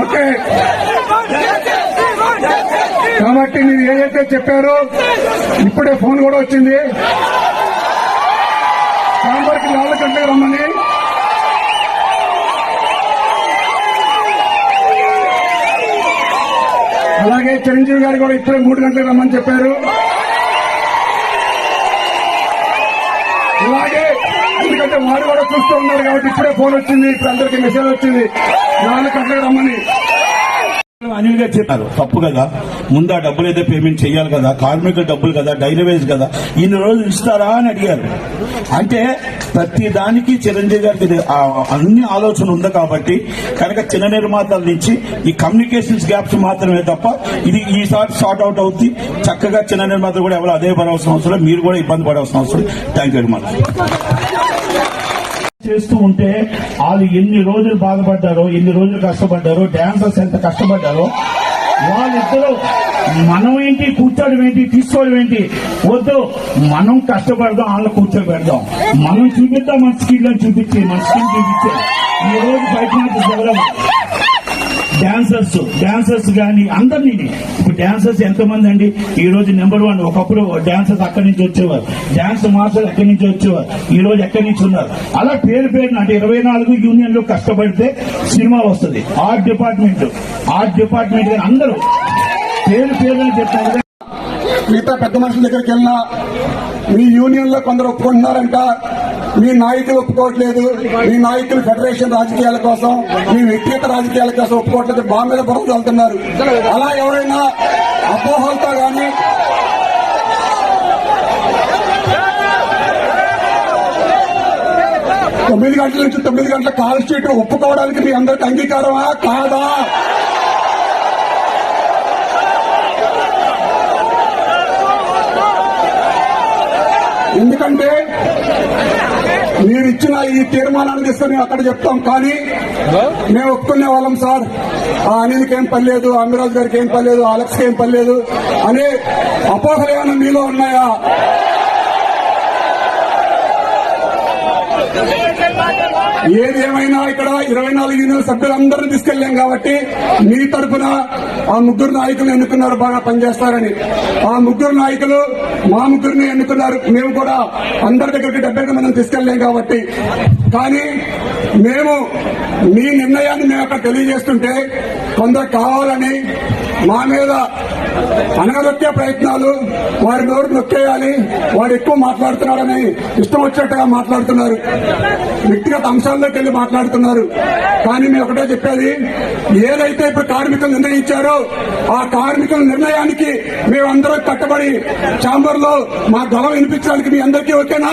Okay. కాబట్టి మీరు ఏదైతే చెప్పారో ఇప్పుడే ఫోన్ కూడా వచ్చింది. సాంబార్కి నాలుగు కంటే రమ్మని. అలాగే చిరంజీవి గారు కూడా ఇప్పుడే మూడు గంటలకు రమ్మని చెప్పారు. అలాగే ఎందుకంటే వారు కూడా చూస్తూ ఉన్నారు కాబట్టి ఇప్పుడే ఫోన్ వచ్చింది ఇప్పుడు అందరికీ మెసేజ్ వచ్చింది. రమ్మని. అనిల్ గారు చెప్పారు తప్పు కదా ముందు ఆ డబ్బులు అయితే పేమెంట్ చేయాలి కదా కార్మికుల డబ్బులు కదా డైలీ వేజ్ కదా ఇన్ని రోజులు ఇస్తారా అని అడిగారు. అంటే ప్రతి దానికి చిరంజీవి గారికి అన్ని ఆలోచన ఉంది కాబట్టి కనుక చిన్న నిర్మాతల నుంచి ఈ కమ్యూనికేషన్స్ గ్యాప్స్ మాత్రమే తప్ప ఇది ఈసారి షార్ట్ అవుట్ అవుద్ది. చక్కగా చిన్న నిర్మాతలు కూడా ఎవరు అదే పడవలసిన అవసరం మీరు కూడా ఇబ్బంది పడవలసిన అవసరం థ్యాంక్ యూ వెరీ మచ్ చేస్తూ ఉంటే వాళ్ళు ఎన్ని రోజులు బాధపడ్డారో ఎన్ని రోజులు కష్టపడ్డారో డాన్సర్స్ ఎంత కష్టపడ్డారో వాళ్ళిద్దరూ మనం ఏంటి కూర్చోడం ఏంటి తీసుకోవడం ఏంటి? వద్దు మనం కష్టపడదాం వాళ్ళు కూర్చోబెడదాం. మనం చూపిద్దాం మన స్కిల్ చూపించి మన స్కిల్ చూపించి. ఈ రోజు బయట నుంచి డాన్సర్స్ డాన్సర్స్ కానీ అందరినీ ఇప్పుడు డాన్సర్స్ ఎంతమంది అండి. ఈ రోజు నెంబర్ వన్ ఒకప్పుడు డాన్సర్స్ అక్కడి నుంచి వచ్చేవారు. డాన్స్ మాస్టర్ ఎక్కడి నుంచి వచ్చేవారు. ఈ రోజు ఎక్కడి నుంచి ఉన్నారు? అలా పేరు పేరున అంటే ఇరవై నాలుగు యూనియన్లు కష్టపడితే సినిమా వస్తుంది. ఆర్ట్ డిపార్ట్మెంట్ ఆర్ట్ డిపార్ట్మెంట్ అందరూ పేరు పేరున చెప్తారు మిగతా పెద్ద మనుషుల దగ్గరికి వెళ్ళినా మీ యూనియన్లో కొందరు ఒప్పుకుంటున్నారంట. మీ నాయకులు ఒప్పుకోవట్లేదు. మీ నాయకులు ఫెడరేషన్ రాజకీయాల కోసం మీ వ్యక్తిగత రాజకీయాల కోసం ఒప్పుకోవట్లేదు. బాగా మీద బురద వెళ్తున్నారు అలా ఎవరైనా అపోహలతో కానీ తొమ్మిది గంటల నుంచి తొమ్మిది గంటల కాల్ షీట్ ఒప్పుకోవడానికి మీ అందరికి అంగీకారమా? కాదా? ఎందుకంటే కూడా ఈ తీర్మానాన్ని తీసుకుని మేము అక్కడ చెప్తాం. కానీ మేము ఒప్పుకునే వాళ్ళం సార్. ఆ అనిల్కి ఏం పర్లేదు అమిరాజ్ గారికి ఏం పర్లేదు అలెక్స్కి ఏం పర్లేదు అనే అపోహలు ఏమైనా మీలో ఉన్నాయా? ఏది ఏమైనా ఇక్కడ ఇరవై నాలుగు యూనియన్ సభ్యులందరినీ తీసుకెళ్ళాం కాబట్టి మీ తరపున ఆ ముగ్గురు నాయకులు ఎన్నుకున్నారు బాగా పనిచేస్తారని. ఆ ముగ్గురు నాయకులు మా ముగ్గురిని ఎన్నుకున్నారు. మేము కూడా అందరి దగ్గరికి డెబ్బై మనం మందిని తీసుకెళ్ళాం కాబట్టి. కానీ మేము మీ నిర్ణయాన్ని మేము అక్కడ తెలియజేస్తుంటే కొందరు కావాలని మా మీద అనగదొక్కే ప్రయత్నాలు వారి నోరు నొక్కేయాలి. వాడు ఎక్కువ మాట్లాడుతున్నాడని ఇష్టం వచ్చినట్టుగా మాట్లాడుతున్నారు. వ్యక్తిగత అంశాల్లోకి వెళ్ళి మాట్లాడుతున్నారు. కానీ మేము ఒకటే చెప్పేది ఏదైతే ఇప్పుడు కార్మికులు నిర్ణయించారో ఆ కార్మికుల నిర్ణయానికి మేమందరం కట్టబడి ఛాంబర్లో మా గలం వినిపించడానికి మీ అందరికీ ఓకేనా?